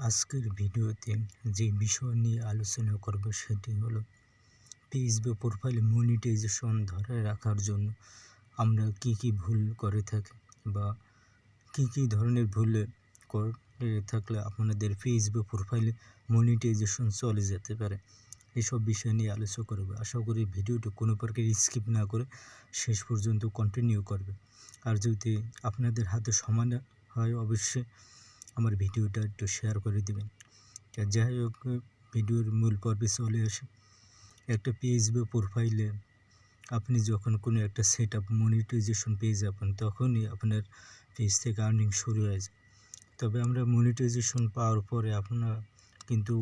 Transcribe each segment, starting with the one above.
আজকের ভিডিওতে যে বিষয় নিয়ে আলোচনা করব সেটি হলো ফেসবুক প্রোফাইলে মনিটাইজেশন ধরে রাখার জন্য আমরা কি কি ভুল করে থাকি বা কি কি ধরনের ভুল করে থাকলে আপনাদের ফেসবুক প্রোফাইলে মনিটাইজেশন চলে যেতে পারে এসব বিষয় নিয়ে আলোচনা করব। আশা করি ভিডিওটি কোনো প্রকার স্কিপ না করে শেষ পর্যন্ত কন্টিনিউ করবে। আর যদি আপনাদের হাতে সমান হয়, অবশ্যই আমার ভিডিওটা একটু শেয়ার করে দেবেন। যাই হোক, ভিডিওর মূল পর্বে চলে আসে। একটা ফেসবুক প্রোফাইলে আপনি যখন কোনো একটা সেট আপ মনিটাইজেশন পেয়ে যাবেন, তখনই আপনার পেজ থেকে আর্নিং শুরু হয়ে যায়। তবে আমরা মনিটাইজেশন পাওয়ার পরে আপনার কিন্তু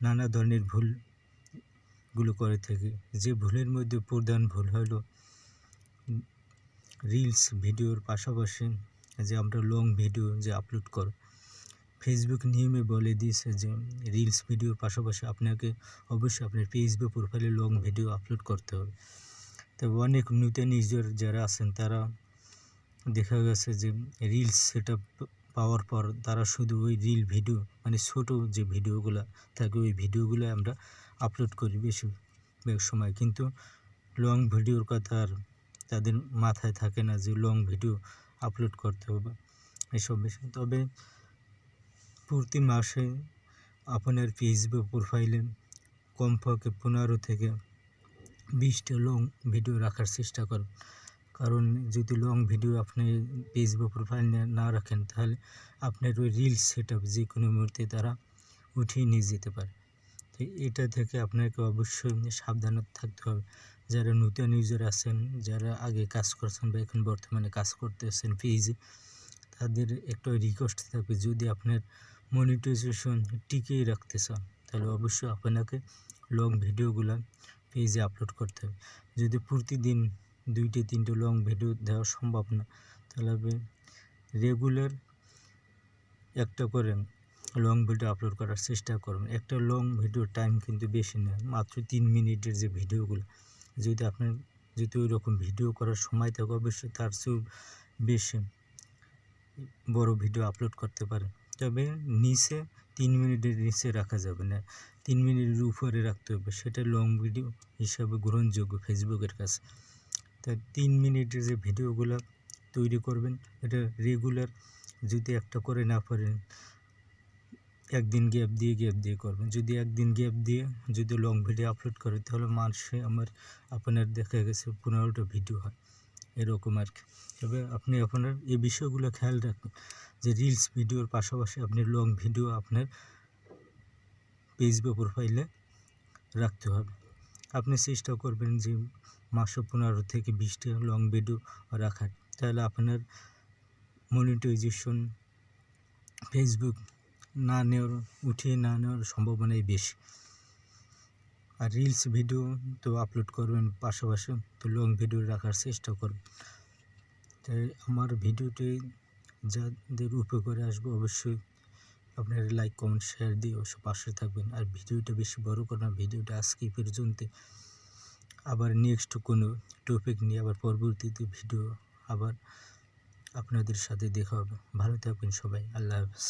নানা ধরনের ভুলগুলো করে থাকি। যে ভুলের মধ্যে প্রধান ভুল হলো রিলস ভিডিওর পাশাপাশি যে আমরা লং ভিডিও যে আপলোড করো ফেসবুক নিয়মে বলে দিয়েছে যে রিলস ভিডিওর পাশাপাশি আপনাকে অবশ্যই আপনার ফেসবুক প্রোফাইলে লং ভিডিও আপলোড করতে হবে। তবে অনেক নূতন ইউজার যারা আছেন, তারা দেখা গেছে যে রিলস সেটা পাওয়ার পর তারা শুধু ওই রিল ভিডিও মানে ছোট যে ভিডিওগুলো থাকে ওই ভিডিওগুলো আমরা আপলোড করি বেশি সময়। কিন্তু লং ভিডিওর কথা আর তাদের মাথায় থাকে না যে লং ভিডিও আপলোড করতে হবে। এসব বিষয়। তবে প্রতি মাসে আপনার ফেসবুক প্রোফাইলে কমপক্ষে পনেরো থেকে বিশটা লং ভিডিও রাখার চেষ্টা করুন। কারণ যদি লং ভিডিও আপনি ফেসবুক প্রোফাইল না রাখেন, তাহলে আপনার ওই রিলস সেট আপ যে কোনো মুহূর্তে তারা উঠিয়ে নিয়ে যেতে পারে। তো এটা থেকে আপনাকে অবশ্যই সাবধান থাকতে হবে। যারা নতুন ইউজার আছেন, যারা আগে কাজ করছেন বা এখন বর্তমানে কাজ করতেছেন পেজে তাদের একটা রিকোয়েস্ট থাকবে, যদি আপনার মনিটাইজেশন টিকিয়ে রাখতে চান, তাহলে অবশ্যই আপনাকে লং ভিডিওগুলো পেজে আপলোড করতে হবে। যদি প্রতিদিন দুইটি, তিনটে লং ভিডিও দেওয়া সম্ভব না, তাহলে আপনি রেগুলার একটা করে লং ভিডিও আপলোড করার চেষ্টা করবেন একটা লং ভিডিওর টাইম কিন্তু বেশি নেয় মাত্র তিন মিনিটের যে ভিডিওগুলো যদি আপনার, যদি ওই রকম ভিডিও করার সময় থাকে, অবশ্যই তার চেয়েও বেশি বড় ভিডিও আপলোড করতে পারেন। তবে নিচে তিন মিনিটের নিচে রাখা যাবে না। তিন মিনিটের উপরে রাখতে হবে, সেটা লং ভিডিও হিসাবে গ্রহণযোগ্য ফেসবুকের কাছে। তাই তিন মিনিটের যে ভিডিওগুলো তৈরি করবেন, এটা রেগুলার যদি একটা করে না পারেন, একদিন গ্যাপ দিয়ে গ্যাপ দিয়ে করবেন। যদি একদিন গ্যাপ দিয়ে যদি লং ভিডিও আপলোড করে তাহলে মাসে আমার, আপনার দেখা গেছে পনেরোটা ভিডিও হয়। এরকম আর কি। তবে আপনি আপনার এই বিষয়গুলো খেয়াল রাখবেন। যে রিলস ভিডিওর পাশাপাশি আপনি লং ভিডিও আপনার পেজ বা প্রোফাইলে রাখতে হবে। আপনি চেষ্টা করবেন যে মাসে পনেরো থেকে বিশটা লং ভিডিও রাখার। তাহলে আপনার মনিটাইজেশন ফেসবুক না নেওয়ার, উঠিয়ে না নেওয়ার সম্ভাবনাই বেশি। আর রিলস ভিডিও তো আপলোড করবেন পাশাপাশি, তো লং ভিডিও রাখার চেষ্টা করবেন। তাই আমার ভিডিওটি যাদের উপকারে আসবে অবশ্যই আপনারা লাইক কমেন্ট শেয়ার দিয়ে অবশ্যই পাশে থাকবেন। আর ভিডিওটা বেশি বড় করেন ভিডিওটা আজকে পর্যন্ত। আবার নেক্সট কোনো টপিক নিয়ে আবার পরবর্তীতে ভিডিও আবার আপনাদের সাথে দেখা হবে। ভালো থাকবেন সবাই, আল্লাহ হাফেজ।